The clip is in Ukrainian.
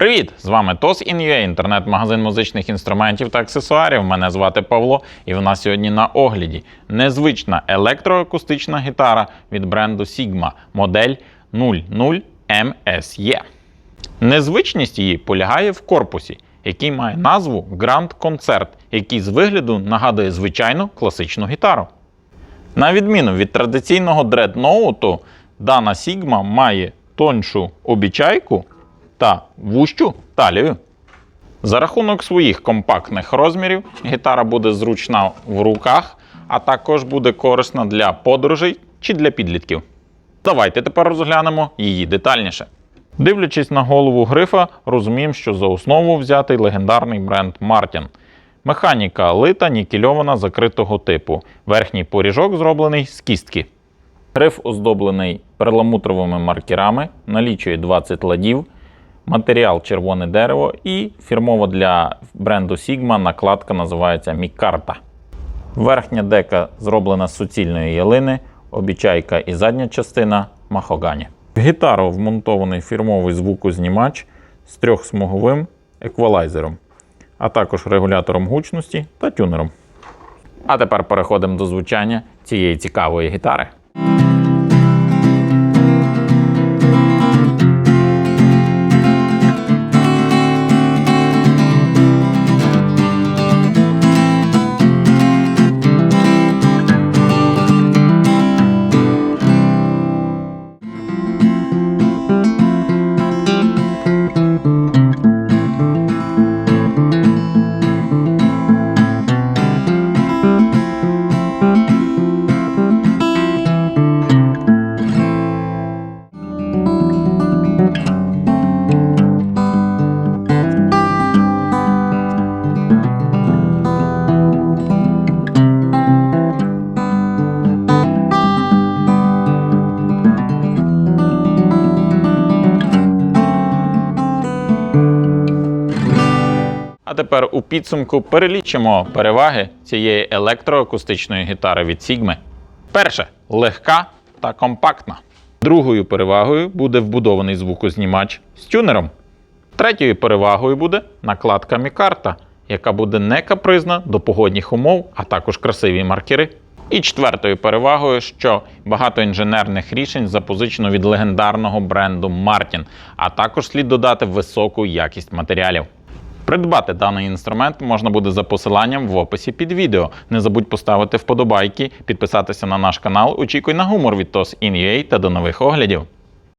Привіт! З вами TOS In.ua, інтернет-магазин музичних інструментів та аксесуарів. Мене звати Павло, і в нас сьогодні на огляді незвична електроакустична гітара від бренду Sigma, модель 00MSE. Незвичність її полягає в корпусі, який має назву Grand Concert, який з вигляду нагадує звичайну класичну гітару. На відміну від традиційного дредноуту, дана Sigma має тоншу обічайку та вущу талію. За рахунок своїх компактних розмірів гітара буде зручна в руках, а також буде корисна для подорожей чи для підлітків. Давайте тепер розглянемо її детальніше. Дивлячись на голову грифа, розуміємо, що за основу взятий легендарний бренд Martin. Механіка лита нікельована закритого типу. Верхній поріжок зроблений з кістки. Гриф оздоблений перламутровими маркерами, налічує 20 ладів, матеріал червоне дерево і фірмова для бренду Sigma накладка називається Мікарта. Верхня дека зроблена з суцільної ялини, обічайка і задня частина махогані. В гітару вмонтований фірмовий звукознімач з трьохсмуговим еквалайзером, а також регулятором гучності та тюнером. А тепер переходимо до звучання цієї цікавої гітари. А тепер у підсумку перелічимо переваги цієї електроакустичної гітари від Sigma. Перше легка та компактна. Другою перевагою буде вбудований звукознімач з тюнером. Третьою перевагою буде накладка Мікарта, яка буде не капризна до погодних умов, а також красиві маркери. І четвертою перевагою, що багато інженерних рішень запозичено від легендарного бренду Martin, а також слід додати високу якість матеріалів. Придбати даний інструмент можна буде за посиланням в описі під відео. Не забудь поставити вподобайки, підписатися на наш канал. Очікуй на гумор від TOS та до нових оглядів.